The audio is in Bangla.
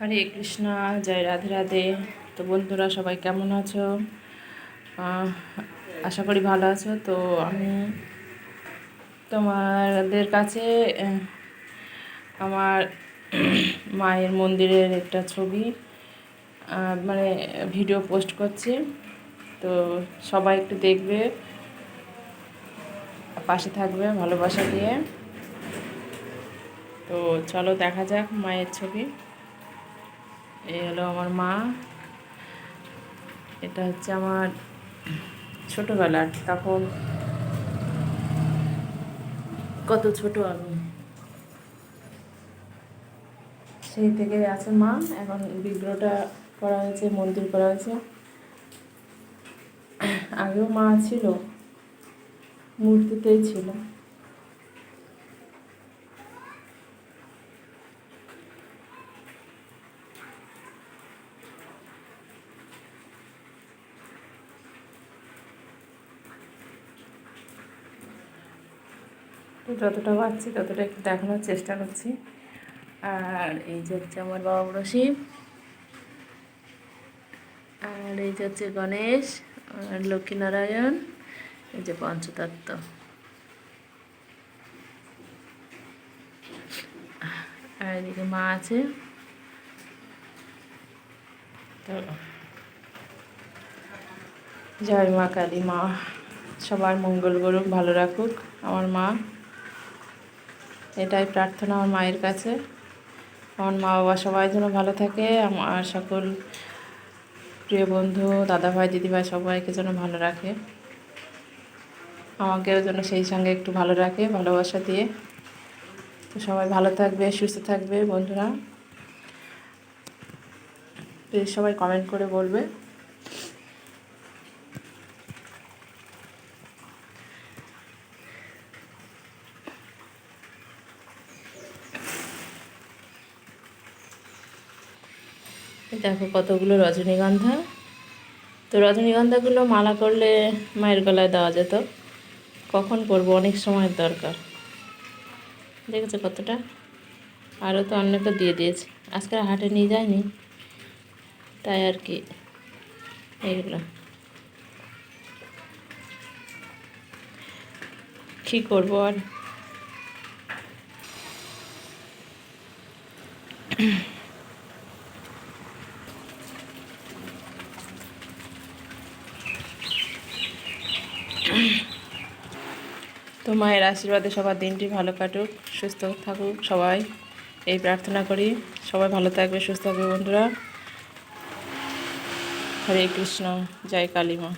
হরে কৃষ্ণ, জয় রাধে রাধে। তো বন্ধুরা, সবাই কেমন আছো? আশা করি ভালো আছো। তো আমি তোমাদের কাছে আমার মায়ের মন্দিরের একটা ছবি মানে ভিডিও পোস্ট করছি। তো সবাই একটু দেখবে, পাশে থাকবে ভালোবাসা দিয়ে। তো চলো দেখা যাক মায়ের ছবি। এই হলো আমার মা। এটা হচ্ছে আমার ছোটোবেলার তখন কত ছোট আমি। সেই থেকে আছে মা। এখন বিগ্রহটা করা হয়েছে, মন্দির করা হয়েছে। আগেও মা ছিল, মূর্তিতেই ছিল। যতটা পাচ্ছি ততটা একটু দেখানোর চেষ্টা করছি। আর এই যে হচ্ছে আমার বাবা বুড়ো শিব আর এই যে হচ্ছে গণেশ, আর লক্ষ্মীনারায়ণ, এই যে পঞ্চতত্ত্ব। আর এদিকে মা আছে। তো জয় মা কালী মা। সবার মঙ্গল করুক, ভালো রাখুক। আমার মা এটাই প্রার্থনা আমার মায়ের কাছে। আমার মা বাবা সবাই যেন ভালো থাকে। আমার সকল প্রিয় বন্ধু, দাদাভাই, দিদিভাই সবাইকে যেন ভালো রাখে। আমাকেও যেন সেই সঙ্গে একটু ভালো রাখে, ভালোবাসা দিয়ে। তো সবাই ভালো থাকবে, সুস্থ থাকবে বন্ধুরা। সবাই কমেন্ট করে বলবে। দেখো কতগুলো রজনীগন্ধা। তো রজনীগন্ধাগুলো মালা করলে মায়ের গলায় দেওয়া যেত। কখন করব? অনেক সময়ের দরকার। দেখেছ কতটা? আরও তো অনেকটা দিয়ে দিয়েছে। আজকে হাটে নিয়ে যায়নি তাই আর কি। এইগুলো। কী করব আর? তো মায়ের আশীর্বাদে সবার দিনটি ভালো কাটুক, সুস্থ থাকুক সবাই। এই প্রার্থনা করি, সবাই ভালো থাকবে, সুস্থ থাকবে বন্ধুরা। হরে কৃষ্ণ, জয় কালী মা।